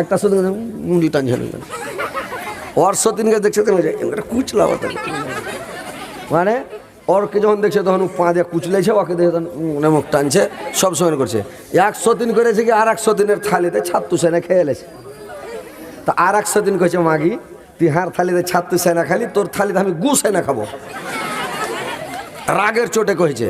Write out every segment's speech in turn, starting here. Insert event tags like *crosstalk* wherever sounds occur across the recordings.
একটা সতীন মুন্ডি টানছে না ওর সতীনকে দেখছে একটা কুচলা ওটা মানে ওরকে যখন দেখছে, তখন ও পা দিয়ে কুচলেছে ওকে দেখে তখন মনে মুখ টানছে, সব সময় করছে। একশো দিন করেছে কি আর একশো দিনের থালিতে ছাত্তু সেনা খেয়ে এলেছে। তা আর একশো দিন কয়েছে মাগি, তুই হার থালিতে ছাত্তু সেনা খালি, তোর থালিতে আমি গু সেনা খাব। রাগের চোটে কয়েছে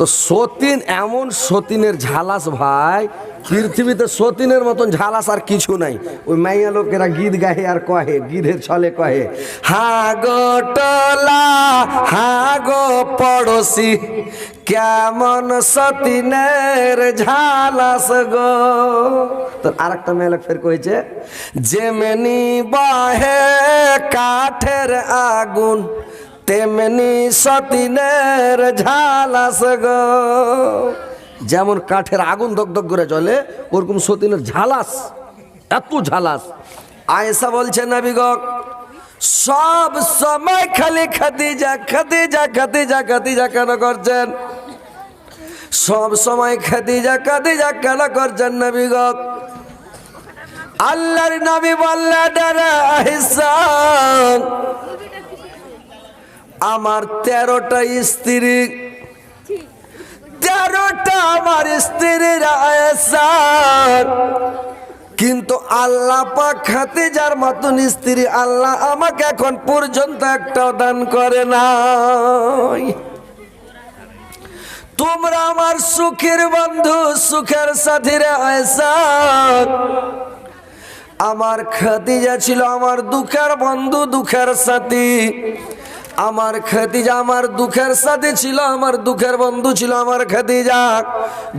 তো সতীন এমন সতীনের ঝালাস ভাই, পৃথিবীতে সতীনের মতন ঝালাস আর কিছু নাই। ওই মাইয়া লোকেরা গীত গাহে আর কহে, গীতের ছলে কহে, হা গো টলা, হা গো পড়োশি, কেমন সতীনের ঝালাস গো? তো আর একটা মেয়ে লোক ফের কয়েছে যেমনি বাহে কাঠের আগুন তেমনি সতীনের ঝালাস গো। যেমন কাঠের আগুন দগদগ করে চলে ওরকম সতীনের ঝালাস এত ঝালাস আয়েশা বলছে নবীগ সব সময় খালি খাদিজা খাদিজা খাদিজা খাদিজা কেন করছেন? সব সময় খাদিজা খাদিজা কেন করছেন নবীগ আল্লাহর নবী বললেন আমার তেরোটা স্ত্রী। তেরোটা আমার স্ত্রীর আয়েসার। কিন্তু আল্লাহ পাক খাতে যার মতন স্ত্রী আল্লাহ আমাকে এখন পর্যন্ত একটাও দান করে নাই। তোমরা আমার সুখের বন্ধু, সুখের সাথীরা আয়েসার। আমার খাদিজা ছিল আমার দুঃখের বন্ধু, দুঃখের সাথী। আমার খাদিজা আমার দুঃখের সাথে ছিল, আমার দুঃখের বন্ধু ছিল আমার খাদিজা।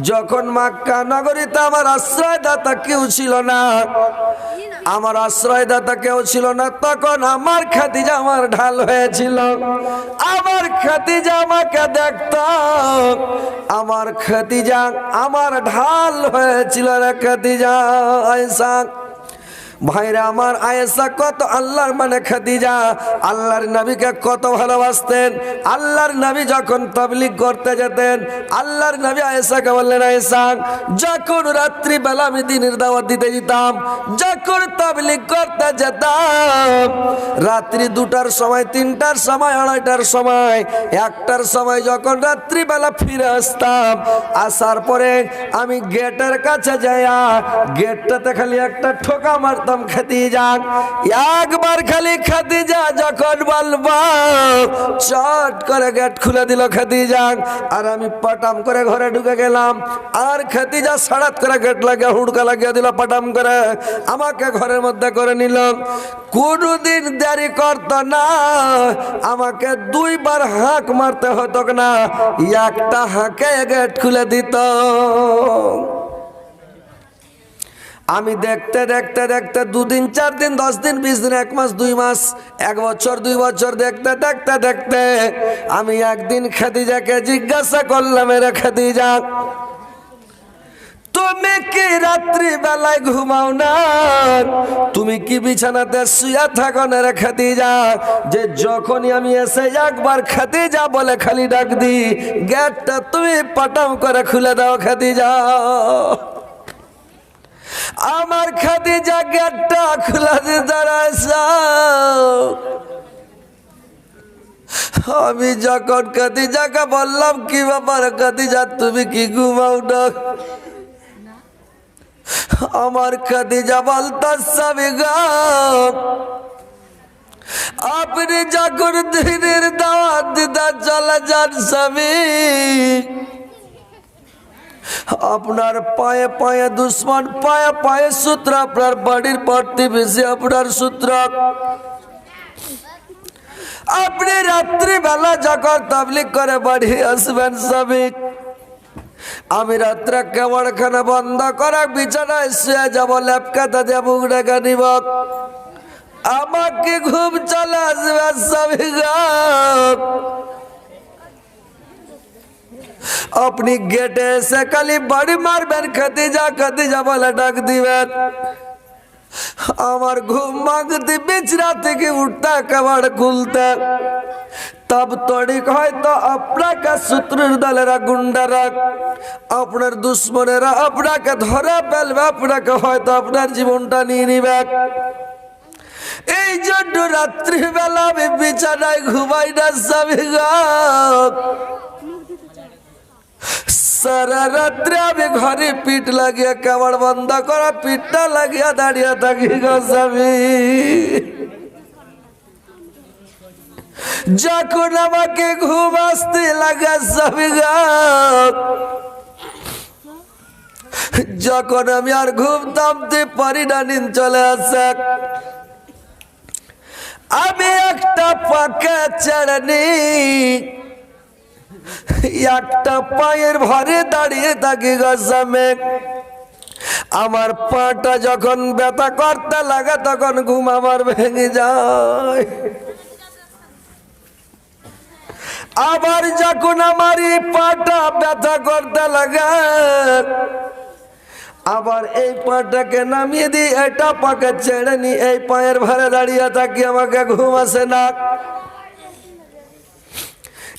যখন মাক্কা নগরীতে আমার আশ্রয়দাতা কেউ ছিল না, আমার আশ্রয়দাতা কেউ ছিল না, তখন আমার খাদিজা আমার ঢাল হয়েছিল। আমার খাদিজা আমাকে দেখত, আমার খাদিজা আমার ঢাল হয়েছিল রে খাদিজা আয়সা ভাইরা আমার আয়েসা কত আল্লাহর মানে খাদিজা। আল্লাহর নবীকে কত ভালোবাসতেন। আল্লাহর নবী যখন তবলিগ করতে যেতেন, আল্লাহর নবী আয়েশাকে বললেন, আয়েশা, যখন রাত্রিবেলা আমি দিনের দাওয়াত দিতে যেতাম, যখন তবলিগ করতে যেতাম, রাত্রি দুটার সময়, তিনটার সময়, আড়াইটার সময়, একটার সময় যখন রাত্রিবেলা ফিরে আসতাম, আসার পরে আমি গেটের কাছে যাইয়া, গেটটাতে খালি একটা ঠোকা মারতাম খাদিজা, একবার খালি খাদিজা যখন বলব, চট করে গেট খুলে দিল খাদিজা, আর আমি পাটাম করে ঘরে ঢুকে গেলাম, আর খাদিজা সাড়াত করে গেট লাগিয়ে, হুড়কা লাগিয়ে দিল পাটাম করে, আমাকে ঘরের মধ্যে করে নিল। কোনদিন দেরি করতো না, আমাকে দুইবার হাঁক মারতে হতো না, একটা হাঁকে গেট খুলে দিত। আমি দেখতে দেখতে দেখতে দুদিন চার দিন দশ দিন বিশ দিন এক মাস, দুই মাস, এক বছর, দুই বছর দেখতে দেখতে দেখতে আমি একদিন খাদিজাকে জিজ্ঞাসা করলাম, এরা খাদিজা, তুমি কি রাত্রি বেলায় ঘুমাও না? তুমি কি বিছানাতে শুয়া থাকো না রে খাদিজা? যে যখনই আমি এসে একবার খাদিজা বলে খালি ডাক দি গেটটা তুমি পাটাম করে খুলে দাও খাদিজা। আমার খাদিজা গেটটা খোলা দিয়ে দাঁড়াইছ আমি যখন খাদিজাকে বললাম, কি ব্যাপার খাদিজা, তুমি কি ঘুমাও না? আমার খাদিজা বলতাম আপনি যখন দিনের দাওয়াত দিদা চলে যান স্বামী আপনার পায়ে পায়ে দুশ্মন, পায়ে পায়ে সূত্র, আপনার বাড়ির প্রতিবেশী আপনার সূত্র। আপনি রাত্রিবেলা যখন তাবলিক করে বাড়ি আসবেন সবই আমি রাত্রে কেমনখানে বন্ধ করে বিছানায় শুয়ে যাব ল্যাপকাতা দিয়ে বুক ডেকে আমাকে ঘুম চলে আসবে সবই আপনি গেটে এসে খালি বাড়ি মারবেন খাদিজা খাদিজা বলে ডাক দিবেন আমার ঘুম মাগতে বিচরা থেকে উঠতা কাবার খুলতে তব তড়িক হয়তো আপনাকে শত্রুর দলেরা গুন্ডারা আপনার দুশ্মনেরা আপনাকে ধরে ফেলবে আপনাকে হয়তো আপনার জীবনটা নিয়ে নিবে এই জন্য রাত্রিবেলা আমি বিছানায় ঘুমাই না, স্বামী। সারা রাত্রে আমি ঘরে পিঠ লাগিয়ে কাবার বন্ধ করা, পিঠটা লাগিয়া দাঁড়িয়ে থাকি গো স্বামী। যখন আমাকে ঘুম আসতে লাগে স্বামী যখন আমি আর ঘুম থামতে পারি না, নিন চলে আসে। আমি একটা পাকা চাড়নি একটা পায়ের ভরে দাঁড়িয়ে থাকি গসামে আমার পাটা যখন ব্যথা করতে লাগে, তখন ঘুম আমার ভেঙে যায়। আবার যখন আমার এই পাটা ব্যথা করতে লাগে, আবার এই পাটাকে নামিয়ে দিই এটা পাকে ছেড়ে নি এই পায়ের ভারে দাঁড়িয়ে থাকি, আমাকে ঘুম আসে না।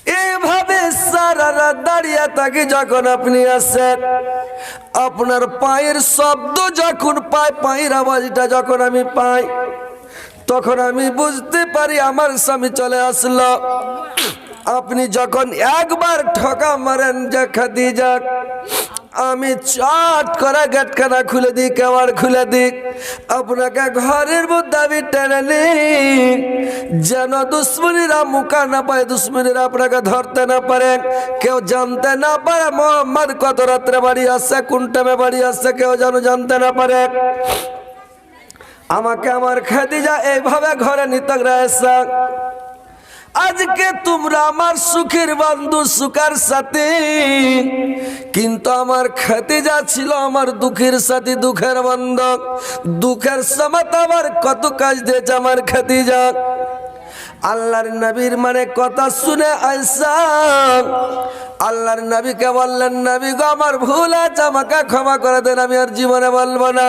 এইভাবে সারা রাত দাঁড়িয়ে থাকে যখন আপনি আসেন। আপনার পায়ের শব্দ যখন পাই, পায়ের আওয়াজটা যখন আমি পাই, তখন আমি বুঝতে পারি আমার স্বামী চলে আসলো। আপনি যখন একবার ঠকা মারেন যে খাদি যাক আমি চট করে গেটখানা খুলে দিই কেমন খুলে দিই। আপনাকে ঘরের মধ্যে আমি টেনে নিই, যেন দুশ্মনীরা মুখা না পায়, দুশ্মনীরা আপনাকে ধরতে না পারে। কেউ জানতে না পারে মোহাম্মদ কত রাত্রে বাড়ি আসছে কোন টাইমে বাড়ি আসছে কেউ যেন জানতে না পারে। আমাকে আমার খাদিজা এইভাবে ঘরে নিতে রয়েছে। আজকে তোমরা আমার সুখের বন্ধু, সুখার সাথে। কিন্তু আমার খাতিজা ছিল আমার দুঃখের সাথে, দুঃখের বন্ধক। দুঃখের সময় আমার কত কাজ দিয়েছে আমার খাতিজা আল্লাহর নবীর মানে কথা শুনে আইসা আল্লাহর নবীকে বললেন, নবী গো, আমার ভুল আছে, আমাকে ক্ষমা করে দেন, আমি আর জীবনে বলব না।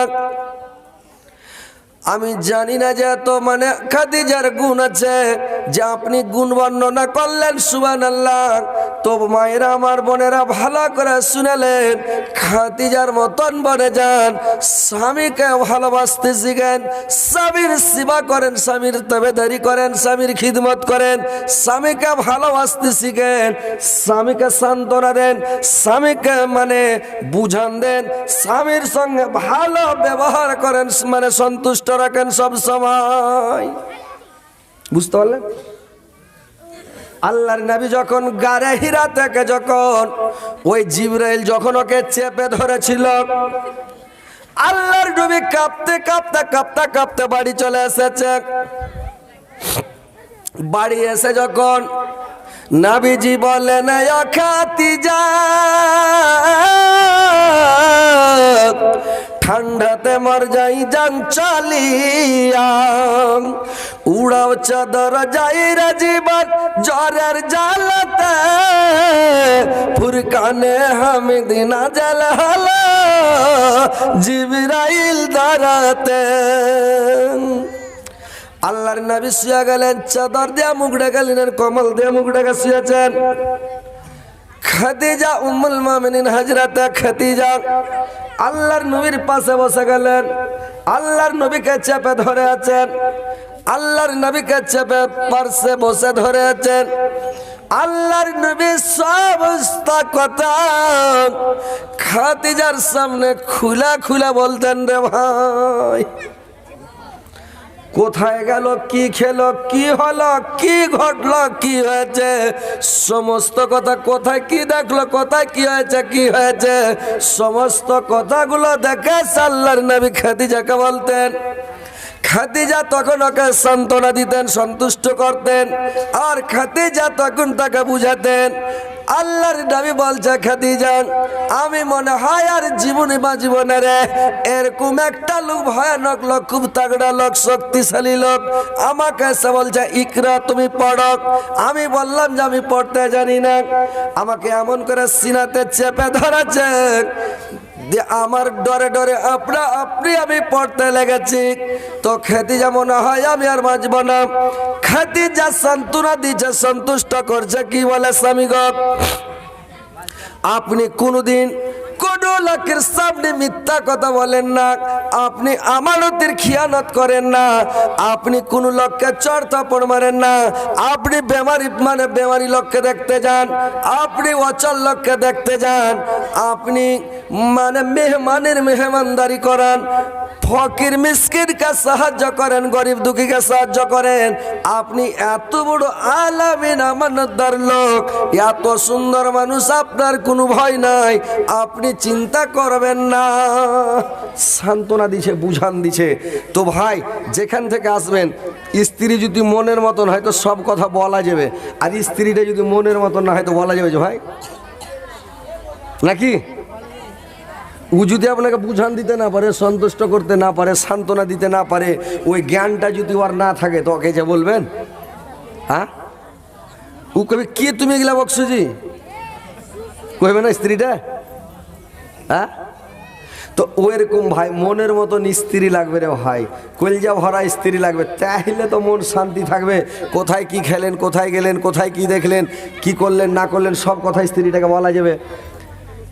আমি জানি না যে এত মানে খাদিজার গুণ আছে যে আপনি গুণ বর্ণনা করলেন সুবান আল্লাহ তো মায়েরা, আমার বোনেরা ভালো করে শুনেলেন, খাদিজার মতন বনে যান, স্বামীকে ভালোবাসতে শিখেন, স্বামীর সেবা করেন, স্বামীর তবেদারি করেন, স্বামীর খিদমত করেন, স্বামীকে ভালোবাসতে শিখেন, স্বামীকে সান্ত্বনা দেন, স্বামীকে মানে বুঝান দেন, স্বামীর সঙ্গে ভালো ব্যবহার করেন মানে সন্তুষ্ট রাখেন সব সময়। বুঝতে পারলেন? আল্লাহর নবী যখন গারে হীরা থেকে যখন ওই জিব্রাইল যখন ওকে চেপে ধরেছিল, আল্লাহর নবী কাঁপতে কাঁপতে কাঁপতে কাঁপতে বাড়ি চলে এসেছে। বাড়ি এসে যখন নাবিজি বলেন খাতি যা ঠান্ডাতে মর যাই যান চালিয়া উড়াও চাদর যাই রাজীবন জ্বরের জালতে ফুরকানে হামিদিনা জাল হলো জিবরাইল দাঁড়াতে আল্লাহর নবী শুয়ে গেলেন, চাদর দিয়া মুখ গেলেন কমল দিয়া মুখ ডাকা শুয়েছেন। খাদিজা উম্মুল মুমিনিন হযরত খাদিজা। আল্লাহর নবীর পাশে বসে গেলেন। আল্লাহর নবীকে চেপে ধরে আছেন আল্লাহর নবীকে চেপে পার্শ্বে বসে ধরে আছেন আল্লাহর নবী সমস্ত কথা। খাদিজার সামনে খুলা খুলা বলতেন রে ভাই। কোথায় গেল, কি খেলো, কি হলো, কি ঘটলো, কি হয়েছে? সমস্ত কথা কোথায়, কি দেখল, কোথায়, কি হয়েছে কি হয়েছে? সমস্ত কথাগুলো দেখে সাল্লার নবী খাদিজাকে বলতেন। খাদিজা তখন ওকে সান্ত্বনা দিতেন, সন্তুষ্ট করতেন, আর খাদিজা তখন তাকে বুঝাতেন, আল্লাহর নবী বলছে, খাদিজা, আমি মনে হয় আর জীবনে বা জীবনে রে, এরকম একটা লোক, ভয়ানক লোক, খুব তাগড়া লোক, শক্তিশালী লোক, আমাকে এসে বলছে, ইকরা, তুমি পড়ো। আমি বললাম যে আমি পড়তে জানি না। আমাকে এমন করে সিনাতে চেপে ধরেছে যে আমার ডরে ডরে আপনা আপনি আমি পড়তে লেগেছি। তো খেতে যেমন হয়, আমি আর বাঁচব না। খেতে যা সান্ত্বনা দিচ্ছে সন্তুষ্ট করছে কি বলে স্বামীগ আপনি কোনোদিন কোন লোকের সামনে মিথ্যা কথা বলেন না। আপনি আমানতের খিয়ানত করেন না। আপনি কোন লোককে চর থাপড় মারেন না। আপনি বেমারি মানে বেমারি লোককে দেখতে যান। আপনি অচল লোককে দেখতে যান। আপনি মানে মেহমানের মেহমানদারি করান। ফকির মিসকিনকে সাহায্য করেন, গরিব দুঃখীকে সাহায্য করেন। আপনি এত বড় আলামিন, আমানতদার লোক। এত সুন্দর মানুষ আপনার কোনো ভয় নাই। আপনি চিন্তা করবেন না। সান্ত্বনা দিছে, বুঝান দিছে। তো ভাই, যেখান থেকে আসবেন, স্ত্রী যদি মনের মতন হয় তো সব কথা বলা যাবে। আর স্ত্রীটা যদি মনের মতন না হয় তো বলা যাবে যে, ভাই, নাকি? ও যদি আপনাকে বুঝান দিতে না পারে, সন্তুষ্ট করতে না পারে, সান্ত্বনা দিতে না পারে, ওই জ্ঞানটা যদি ওর না থাকে, তো ওকে যে বলবেন। হ্যাঁ? ও কবে কে তুমি এগুলা বকসুজি কইবে না স্ত্রীটা? হ্যাঁ? তো ওইরকম ভাই, মনের মতন স্ত্রী লাগবে রে ভাই। কলজা ভরা স্ত্রী লাগবে। তাহলে তো মন শান্তি থাকবে। কোথায় কি খেলেন, কোথায় গেলেন, কোথায় কি দেখলেন, কি করলেন, না করলেন, সব কথা স্ত্রীটাকে বলা যাবে।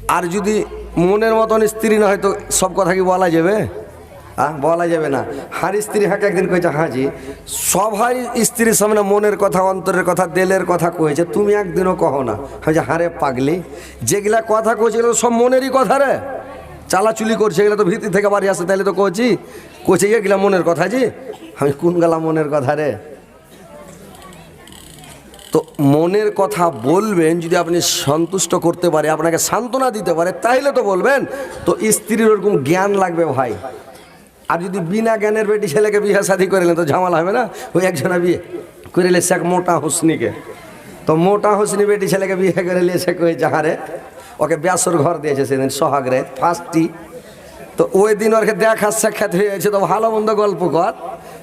আর যদি মনের মতন স্ত্রী না হয়, তো সব কথা কি বলা যাবে? হ্যাঁ বলা যাবে না। হার স্ত্রী হাকে একদিন কয়েছে হাজি সবাই স্ত্রীর সামনে মনের কথা, অন্তরের কথা, দেলের কথা কয়েছে তুমি একদিনও কহো না। যে হারে পাগলি, যেগুলা কথা কয়েছে এগুলো সব মনেরই কথা রে। চালাচুলি করছে, এগুলো তো ভিতর থেকে বাড়ি আসে তাহলে তো কছি কচে এগুলা মনের কথা জি আমি কোন গেলা মনের কথা রে? তো মনের কথা বলবেন, যদি আপনি সন্তুষ্ট করতে পারে, আপনাকে সান্ত্বনা দিতে পারে, তাইলে তো বলবেন। তো স্ত্রীর ওরকম জ্ঞান লাগবে ভাই। আর যদি বিনা জ্ঞানের বেটি ছেলেকে বিয়ে শাদি করিলেন তো ঝামেলা হবে না? ওই একজনা বিয়ে করিলে সে এক মোটা হুসনিকে। তো মোটা হুসনি বেটি ছেলেকে বিয়ে করে নিয়ে সে কয়ে যাহারে? ওকে ব্যাসর ঘর দিয়েছে সেদিন, সোহাগরে ফার্স্টটি তো ওই দিন ওরকে দেখা সাক্ষাৎ হয়েছে তো ভালো মন্দ গল্প কর।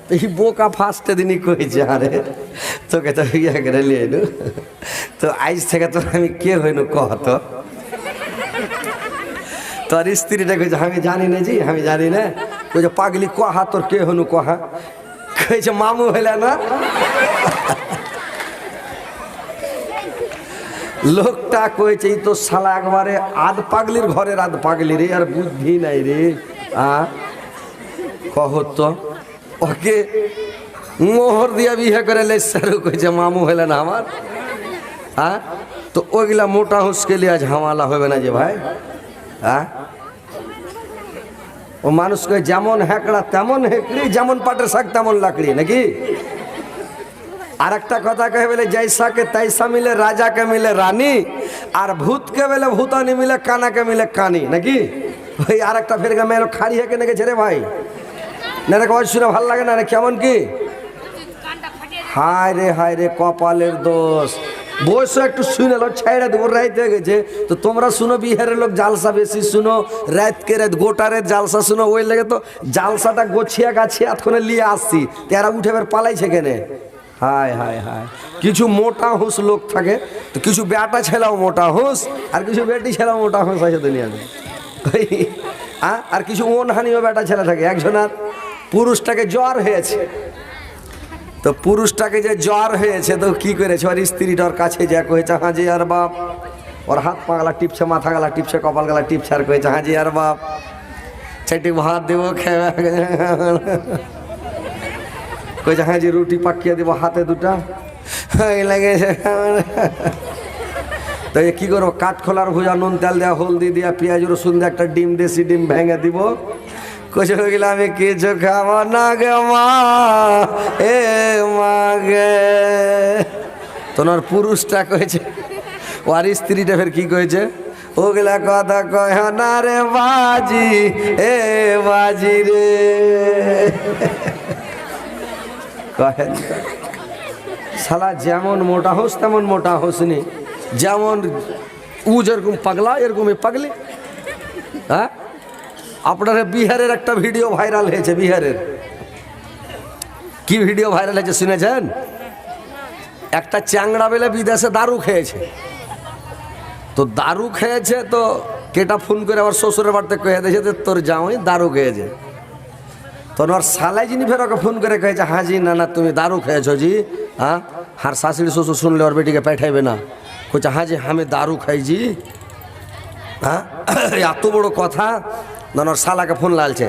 তো এই বোকা ফার্স্টে দিনই কইছে আরে তোকে তো ইয়ে করে লিয়ে নু তো আজ থেকে তোর আমি কে হইনু কহ তো? তোর স্ত্রীটা কইছে, আমি জানি না জি, আমি জানি না। কইছে পাগলি, কহা তোর কে হনু কহা? কইছে মামু হইলে না? লোকটা কয়েছে এই তো শালা একবারে আধ পাগলির ঘরের আধ পাগলি রে, আর বুদ্ধি নাই রে। আ? কহ তো, ওকে মোহর দিয়া বিয়ে করে লেসারু কইছে, মামু হইলে না আমার। হ্যাঁ তো ওইগুলা মোটা হুসকে লিয়া ঝামেলা হবে না যে ভাই? হ্যাঁ ও মানুষকে যেমন হ্যাকড়া তেমন হেঁকড়ি, যেমন পাটের শাক, তেমন লাকড়ি, নাকি? আর একটা কথা কহে বলে জৈসাকে তৈসা মিলে রাজাকে মিলে রানী, আর ভূতকে বলে ভূতানি মিলে কানাকে মিলে কানি, নাকি? ওই আর একটা ফের মেয়ের খাড়ি হেঁকে নেগেছে রে ভাই। না রে শুনে ভালো লাগে না রে, কেমন কি? হায় রে হায় রে, কপালের দোষ। বয়স একটু শুনে লো ছাইড়া দেবো রাইত হয়ে গেছে। তো তোমরা শুনো বিহারের লোক জালসা বেশি শুনো রাতকে রাত গোটা রাত জালসা শুনো ওই লেগে তো জালসাটা গোছিয়া গাছিয়া এতক্ষণে নিয়ে আসছি। তেরা উঠে এবার পালাইছে কেনে? হায় হায় হায়। কিছু মোটা হুঁস লোক থাকে তো কিছু বেটা ছেলাও মোটা হুঁস আর কিছু বেটি ছেলাও মোটা হুঁস আছে দুনিয়াতে। ওই, আর কিছু ওনহানিও বেটা ছেলে থাকে একজনের পুরুষটাকে জ্বর হয়েছে। তো পুরুষটাকে যে জ্বর হয়েছে, তো কি করেছে? ওর স্ত্রীটার কাছে যা কয়েছে হাজি আর বাপ। ওর হাত পা গলা টিপছে, মাথা গলা টিপছে, কপাল গলা টিপছে, আর কয়েছে হাজি আর বাপ। সেটি ভাত দেবো, খেয়ে কইছে হ্যাঁ যে রুটি পাকিয়ে দেবো হাতে দুটা। এই তো কি করব? কাঠ খোলার ভুজা, নুন, তেল দেওয়া হলদি দিয়া, পেঁয়াজ, রসুন দিয়ে, একটা ডিম দেশি ডিম ভেঙে দিব। হয়ে গেলে আমি কিছু খাব না গে মা, এ মা গে। তোমার পুরুষটা কয়েছে ও আর স্ত্রীটা ফের কি কয়েছে ওগুলা কথা কয় না রে বাজি, এ বাজি রে। কহেন শালা যেমন মোটা হোস, তেমন মোটা হোসনি যেমন উ যেরকম পাগলা এরকম পাগলি। হ্যাঁ? আপনার বিহারের একটা ভিডিও ভাইরাল হয়েছে, বিহারের। কি ভিডিও ভাইরাল হয়েছে শুনেছেন? একটা চ্যাংড়া বেলে বিদেশে দারু খেয়েছে। তো দারু খেয়েছে তো কেটা ফোন করে আবার শ্বশুরের বাড়িতে কয়ে দিয়েছে যে তোর জামাই দারু খেয়েছে। তোর ওর সালাই যিনি ফের ওকে ফোন করে কয়েছে হ্যাঁ জি, না না, তুমি দারু খেয়েছো জি হ্যাঁ? আর শাশুড়ি শ্বশুর শুনলে ওর বেটিকে পাঠাইবে না। কইছে হ্যাঁ আমি দারু খাইছি হ্যাঁ? এত বড় কথা। না ওর শালাকে ফোন লালছে।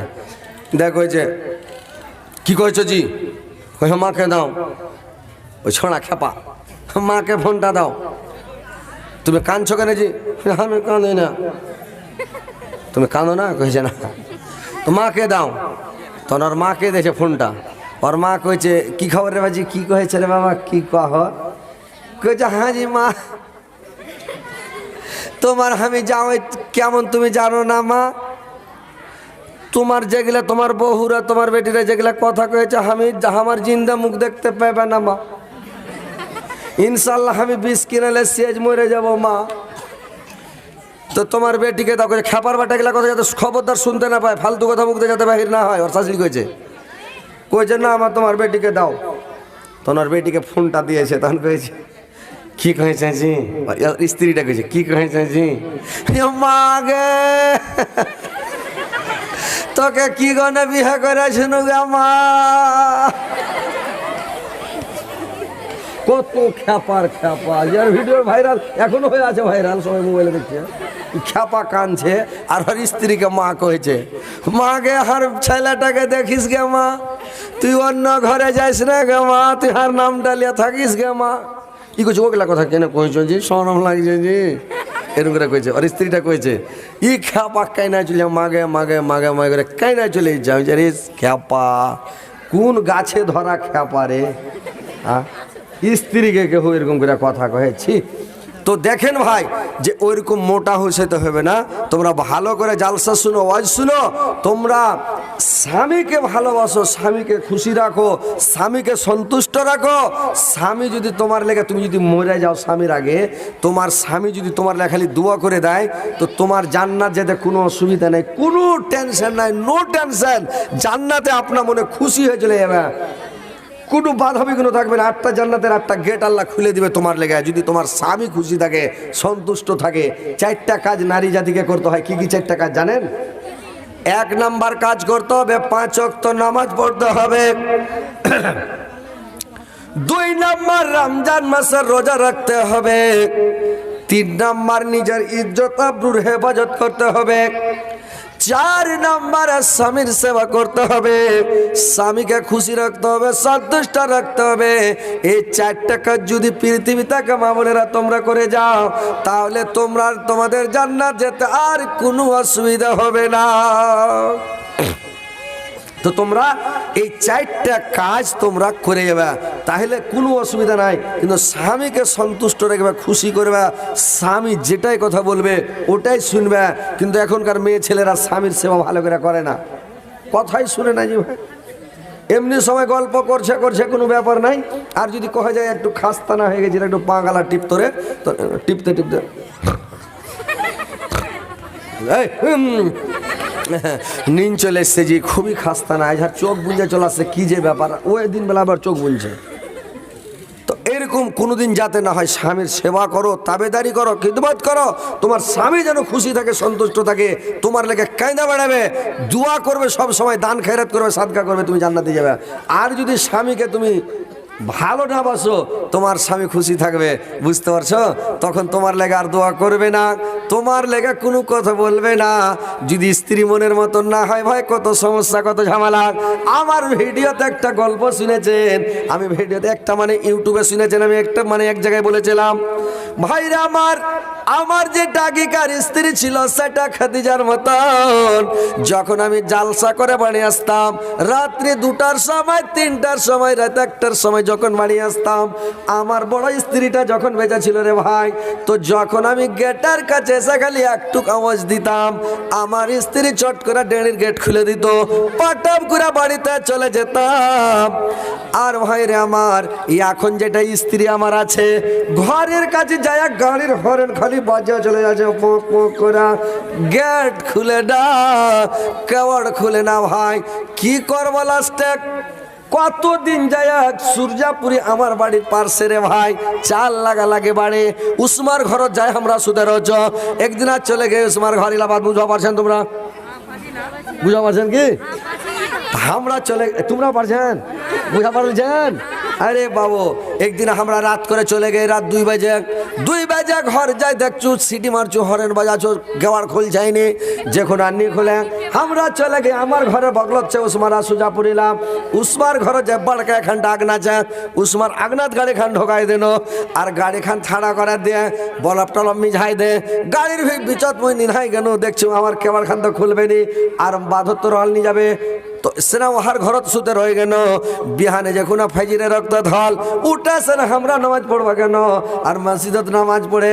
দেখ কইছে কি কইছো জি? কই মাকে দাও। ওই ছোড়া খেপা, মাকে ফোনটা দাও। তুমি কাঁদছো কেন জি? আমি কাঁদি না। তুমি কাঁদো না? কইছে, না। তো মাকে দাও। তখন ওর মাকে দিয়েছে ফোনটা। ওর মা কইছে, কি খবর রে বাজি কি কয়েছে রে বাবা? কি কহ? কইছে হ্যাঁ জি, মা। তোমার আমি যাও কেমন তুমি জানো না, মা? তোমার যেগুলা তোমার বহুরা, তোমার বেটিরা যেগুলা কথা কয়েছে, আমি আমার জিন্দা মুখ দেখতে পাবে না, মা। ইনশাল্লাহ আমি বিষ কিনালে সেজ মরে যাব, মা। তো তোমার বেটিকে দাও কইছে, খেপার বাটা গেলা কথা যাতে খবরদার শুনতে না পায়, ফালতু কথা মুখতে যাতে বাহির না হয়, ওর শাশুড়ি কইছে। কইছে, না আমার তোমার বেটিকে দাও। তোমার বেটিকে ফোনটা দিয়েছে, তখন কয়েছে কি জি? ওর স্ত্রীটা কইছে, কি জি? এ, মা গে। তোকে কি গনে বিয়ে করেছিল গে মা কত খ্যাপার খ্যাপা। যার ভিডিও ভাইরাল এখনও হয়ে আছে ভাইরাল সবাই মোবাইলে দেখছে। খ্যাপা কানছে আর ওর স্ত্রীকে মা কয়েছে মা গে হার ছেলেটাকে দেখিস গে মা, তুই অন্য ঘরে যাইস না গে মা, তুই হার নাম ডালিয়া থাকিস গে মা। কি কইছে? ওগুলা কথা কেন কইছ জি? সরম লাগছে জি? এরকম করে কয়েছে আর স্ত্রীটা কয়েছে ই খ্যাপা কাই না চলে মাগে মাগে মাগে মাগে করে কাই না চলে যাও। যে খ্যাপা কোন গাছে ধরা খ্যাপা রে? হ্যাঁ স্ত্রীকে কেউ এরকম করে কথা কহেছি তো দেখেন ভাই, যে ওইরকম মোটা হইতে হবে না। তোমরা ভালো করে জালসা শুনো, ওয়াজ শুনো। তোমরা স্বামীকে ভালোবাসো, স্বামীকে খুশি রাখো, স্বামীকে সন্তুষ্ট রাখো। স্বামী যদি তোমার লেখা তুমি যদি মরে যাও স্বামীর আগে, তোমার স্বামী যদি তোমার লেখালি খালি দোয়া করে দেয়, তো তোমার জান্নাত যেতে কোনো অসুবিধা নেই, কোনো টেনশন নাই নো টেনশন জান্নাতে আপনার মনে খুশি হয়ে চলে যাবে। কোনো বাধা বিঘ্ন থাকবে না। আটটা জান্নাতের আটটা গেট আল্লাহ খুলে দিবে তোমার লেগে যদি তোমার স্বামী খুশি থাকে, সন্তুষ্ট থাকে, চারটা কাজ নারী জাতিকে করতে হয়, কি কি চারটা কাজ জানেন? এক নাম্বার কাজ করতে হবে, পাঁচ অক্ত নামাজ পড়তে হবে। দুই নাম্বার রমজান মাসের রোজা রাখতে হবে। তিন নাম্বার নিজের ইজ্জত, আব্রুর হেফাজত করতে হবে। চার নাম্বার স্বামীর সেবা করতে হবে। স্বামীকে খুশি রাখতে হবে সন্তুষ্ট রাখতে হবে। এই চারটা কাজ যদি পৃথিবী থাকে মামলেরা তোমরা করে যাও, তাহলে তোমরা তোমাদের জান্নাত যেতে আর কোনো অসুবিধা হবে না। তো তোমরা এই চারটা কাজ তোমরা করে যাবে। তাহলে কোনো অসুবিধা নাই, কিন্তু স্বামীকে সন্তুষ্ট রাখবে খুশি করবে স্বামী যেটাই কথা বলবে, ওটাই শুনবে। কিন্তু এখনকার মেয়ে ছেলেরা স্বামীর সেবা ভালো করে করে না। কথাই শুনে না যে ভাই এমনি সময় গল্প করছে করছে, কোনো ব্যাপার নাই। আর যদি কহে যায়, একটু খাস্তানা হয়ে গেছিল, একটু পা গালা টিপ ধরে, তো টিপতে টিপতে। *laughs* নিন চলে এসছে যে খুবই খাস্তা না আর চোখ বুঝে চলে আসছে, কি যে ব্যাপার। ওই দিন বেলা আবার চোখ বুঝছে তো এরকম কোনোদিন যাতে না হয় স্বামীর সেবা করো, তাবেদারি করো, খিদমত করো, তোমার স্বামী যেন খুশি থাকে, সন্তুষ্ট থাকে, তোমার লেগে কায়দা বেড়াবে, দোয়া করবে সব সময়, দান খেরাত করবে, সাদকা করবে, তুমি জান্নাতে যাবে। আর যদি স্বামীকে তুমি ভালো বাসো তোমার স্বামী খুশি থাকবে, বুঝতে পারছ? তখন তোমার লেগে আর দোয়া করবে না, তোমার লেগে কোনো কথা বলবে না। যদি স্ত্রী মনের মতন না হয়, ভাই, কত সমস্যা, কত ঝামেলা। আমার ভিডিওতে একটা গল্প শুনেছেন, আমি ভিডিওতে একটা মানে ইউটিউবে শুনেছেন, আমি একটা মানে এক জায়গায় বলেছিলাম, ভাইরা আমার আমার যে ডাকিকার স্ত্রী ছিল, সেটা খাদিজার মতন। যখন আমি জালসা করে বাড়ি আসতাম, রাত্রি দুটার সময়, তিনটার সময়, রাত একটার সময় যখন বাড়ি আসতাম, আমার বড় স্ত্রীটা যখন বেঁচে ছিল রে ভাই, তো যখন আমি গেটের কাছে এসে খালি একটু আওয়াজ দিতাম, আমার স্ত্রী চট করে ডেড়ির গেট খুলে দিত, পাটাম করে বাড়িতে চলে যেতাম। আর ভাই রে আমার এখন যেটা স্ত্রী আমার আছে, ঘরের কাছে যায় গাড়ির হরেন খালি বাজা চলে যাচ্ছে পোক পোক করে। গেট খুলে না কেওয়াড় খুলে না ভাই। কি করব লাস্টে কতদিন যায় সূর্যাপুরি আমার বাড়ির পার্শ্বে রে ভাই। চাল লাগা লাগে বাড়ি। উসমার ঘর যায় আমরা সুদের রজ একদিন আর চলে গে উসমার ঘর ইলাবাদ বুঝতে পারছেন তোমরা? বুঝা পারছেন কি? আমরা চলে তোমরা পারছেন? বুঝা পারছেন? আরে বাবু, একদিন আমরা রাত করে চলে গে রাত দুই বাজে দুই বাজে ঘর যাই দেখছু সিটি মারছু, হরেন বাজাছো, গেওয়ার খোল যায়নি যখন আননি খোলে। আমরা চলে গে আমার ঘরে বগলচ্ছে উসমারা সুজা পুরিলাম উসমার ঘরে যে বড়কা এখানটা আগনা আছে উসমার আগনাত গাড়ি খান ঢোকাই দেন, আর গাড়ি খান ছাড়া করে দিয়ে বলব টলব মিঝাই দে। গাড়ির বিচত মই নিধাই গেল দেখছু আমার কেবার খান তো খুলবে নি, আর বাধর তো রল নিয়ে যাবে। তো সেনা ওহার ঘরত সুতে রয়ে গেল। বিহানে যখন ফাইজিরে রক্ত ধল উঠা সেনা আমরা নামাজ পড়বা কেন? আর মসজিদত নামাজ পড়ে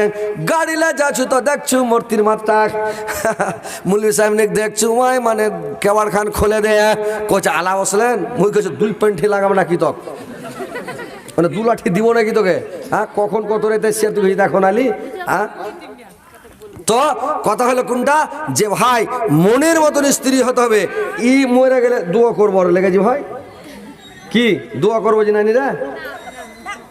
গাড়িলে যাচ্ছু তো দেখছু মূর্তির মাত্রা *laughs* মুলি সাহেব নিক দেখছু, ওই মানে কেওয়ার খান খুলে দে। কোচ আলা বসলেন মুই কেছে দুই পেন্টি লাগাবো নাকি তক? মানে দু লাঠি দিব নাকি তোকে? হ্যাঁ কখন কত রেতে সে তুই দেখো নালি? হ্যাঁ? তো কথা হলো কোনটা? যে ভাই, মনের মতন স্ত্রী হতে হবে। ই মরে গেলে দোয়া করব লেগেছি ভাই। কি? দোয়া করব যে নানি রে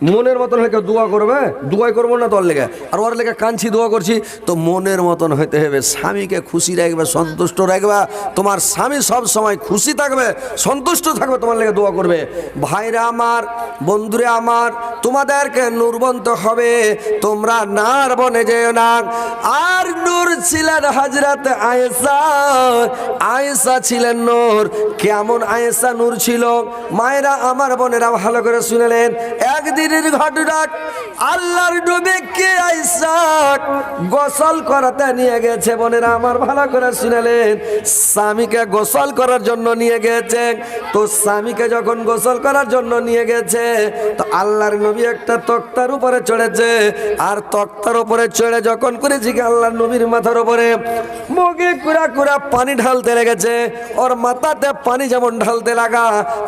মনের মতন হলে কেউ দোয়া করবে? দোয়াই করব না তোর লেগে? আর ওর লেগে কাঁদছি, দোয়া করছি। তো মনের মতন হইতে হবে, স্বামীকে খুশি রাখবে, সন্তুষ্ট রাখবে। তোমার স্বামী সব সময় খুশি থাকবে, সন্তুষ্ট থাকবে, তোমার লেগে দোয়া করবে। ভাইরা আমার, বন্ধুরা আমার, তোমাদেরকে নুরবন্ত হবে। তোমরা নার বনে যেও না। আর নূর ছিলেন হাজরাত আয়েশা। আয়েশা ছিলেন নূর। কেমন আয়েসা নূর ছিল? মায়েরা আমার বোনেরা ভালো করে শুনলেন। একদিনের ঘটনা আল্লাহর ডুবে কে আয়েশা গোসল করাতে নিয়ে গেছে বোনেরা, আমার ভালো করে শুনলেন। স্বামীকে গোসল করার জন্য নিয়ে গেছে। তো স্বামীকে যখন গোসল করার জন্য নিয়ে গেছে, তো আল্লাহর নবী একটা তক্তার উপরে চড়েছে। আর তক্তার উপরে চড়ে যখন করেছি কি আল্লাহর নবীর মাথার উপরে মুখে কুড়া কুড়া পানি ঢালতে লেগেছে। ওর মাথাতে পানি যেমন ঢালতে লাগা,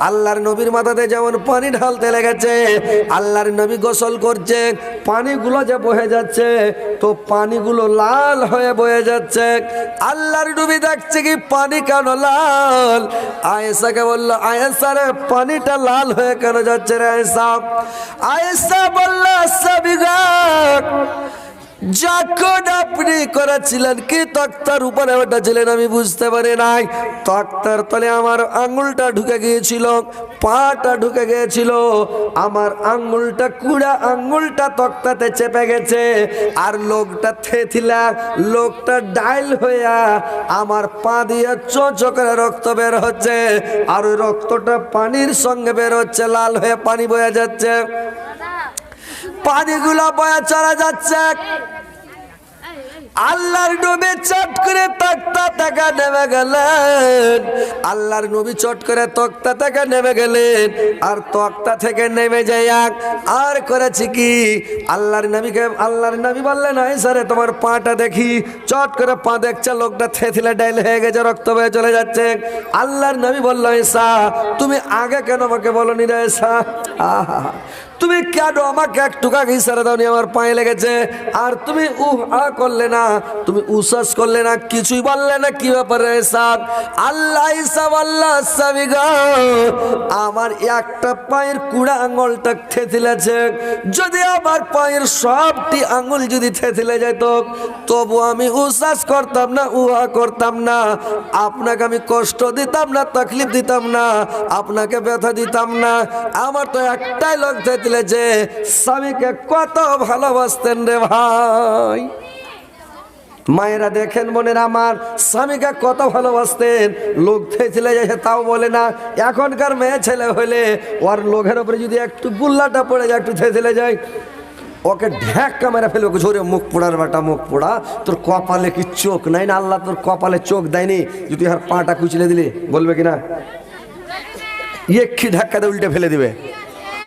আল্লাহর নবীর মাথাতে যেমন পানি ঢালতে লেগেছে। আল্লাহর নবী গোসল করছে, পানিগুলো যে বয়ে যাচ্ছে, তো পানিগুলো লাল হয়ে বয়ে যাচ্ছে। আল্লাহর ডুবি দেখছে কি পানি কেন লাল? আয়েশাকে বলল, আয়েশা রে, পানিটা লাল হয়ে কেন যাচ্ছে রে আয়েশা? আয়েসা বলল সাবিগা যখন আপনি করেছিলেন কি তক্তার উপরে ওটা ছিলেন আমি বুঝতে পারি নাই। তক্তার তলে আমার আঙুলটা ঢুকে গিয়েছিল পাটা ঢুকে গিয়েছিল। আমার আঙুলটা কুড়া আঙুলটা তক্তাতে চেপে গেছে আর লোকটা থেথিলা লোকটা ডাইল হইয়া আমার পা দিয়ে চোচো করে রক্ত বের হচ্ছে আর ওই রক্তটা পানির সঙ্গে বের হচ্ছে লাল হয়ে পানি বয়ে যাচ্ছে। পানিগুলো বয়া চলা যাচ্ছে। আল্লাহর নবী চট করে তক্তা থেকে নেমে গেলেন। আল্লাহর নবী চট করে তক্তা থেকে নেমে গেলেন। আর তক্তা থেকে নেমে যাই আর করেছি কি? আল্লাহর নবীকে, আল্লাহর নবী বললেন আই স্যারে তোমার পাটা দেখি। চট করে পা দেখছে, লোকটা থেথিলে ডাইল হয়ে গেছে, রক্ত বয়ে চলে যাচ্ছে। আল্লাহর নবী বলল এসা তুমি আগে কেন আমাকে বলনি রে এসা আহা। তুমি কেন আমাকে এক টুকা ইশারা দাওনি? আমার পায়ে লেগেছে। আর তুমি উহ, আ করলে না, তুমি উসাস করলে না, কিছুই বললে না, কি ব্যাপারে সাদ আল্লাহ ইসাব আল্লাহ সাবিগা আমার একটা পায়ের কুড়া আঙুলটা থেতিলেছে যদি আমার পায়ের সবটি আঙুল যদি থেতিলে যেত, তবু আমি উসাস করতাম না, উহা করতাম না। আপনাকে আমি কষ্ট দিতাম না, তকলিফ দিতাম না, আপনাকে ব্যথা দিতাম না। আমার তো একটাই লোক থেতিলে যে স্বামীকে কত ভালোবাসতেন রে ভাই। মায়েরা দেখেন বোনের আমার, স্বামীকে কত ভালোবাসতেন। লোক থেছিলে যায় তাও বলে না, এখনকার মেয়ে ছেলে হলে ওর লোকের উপরে যদি একটু গুল্লাটা পড়ে যায়, একটু থেছিলে যায় ওকে ঢ্যাক্কা মেরে ফেলবে, ওকে ঝরে মুখ পোড়ার বেটা মুখ পোড়া। তোর কপালে কি চোখ নাই না? আল্লাহ তোর কপালে চোখ দেয়নি। যদি আর পাটা কুচলে দিলি, বলবে কি না ইয়ে কি ধাক্কা দিয়ে উল্টে ফেলে দিবে।